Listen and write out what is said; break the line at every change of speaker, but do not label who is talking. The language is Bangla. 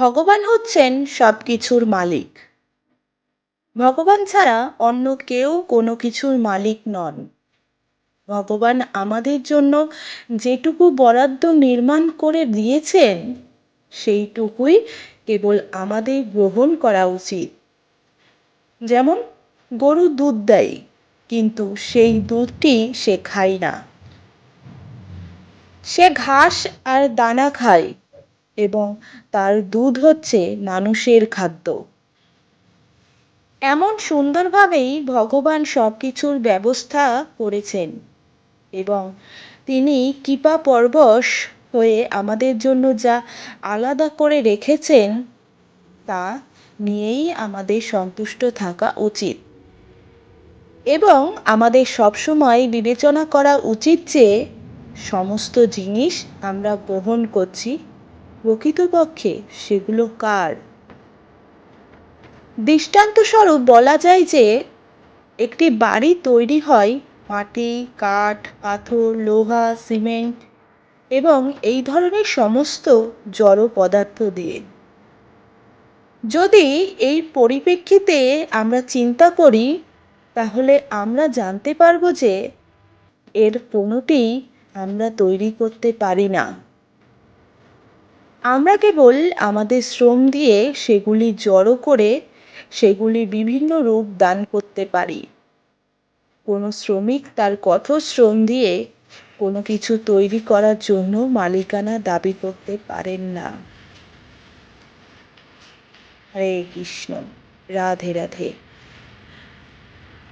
ভগবান হচ্ছেন সব কিছুর মালিক। ভগবান ছাড়া অন্য কেউ কোনো কিছুর মালিক নন। ভগবান আমাদের জন্য যেটুকু বরাদ্দ নির্মাণ করে দিয়েছেন, সেইটুকুই কেবল আমাদের গ্রহণ করা উচিত। যেমন গরু দুধ দেয়, কিন্তু সেই দুধটি সে খায় না। সে ঘাস আর দানা খায় এবং তার দুধ হচ্ছে মানুষের খাদ্য। এমন সুন্দরভাবেই ভগবান সব কিছুর ব্যবস্থা করেছেন এবং তিনি কৃপা পরবশ হয়ে আমাদের জন্য যা আলাদা করে রেখেছেন, তা নিয়েই আমাদের সন্তুষ্ট থাকা উচিত। এবং আমাদের সবসময় বিবেচনা করা উচিত যে, সমস্ত জিনিস আমরা গ্রহণ করছি প্রকৃতপক্ষে সেগুলো কার? দৃষ্টান্তস্বরূপ বলা যায় যে, একটি বাড়ি তৈরি হয় মাটি, কাঠ, পাথর, লোহা, সিমেন্ট এবং এই ধরনের সমস্ত জড় পদার্থ দিয়ে। যদি এই পরিপ্রেক্ষিতে আমরা চিন্তা করি, তাহলে আমরা জানতে পারব যে এর কোনোটি আমরা তৈরি করতে পারি না। আমরা কেবল আমাদের শ্রম দিয়ে সেগুলি জড়ো করে সেগুলি বিভিন্ন রূপ দান করতে পারি। কোনো শ্রমিক তার কঠোর শ্রম দিয়ে কোনো কিছু তৈরি করার জন্য মালিকানা দাবি করতে পারেন না। হরে কৃষ্ণ, রাধে রাধে।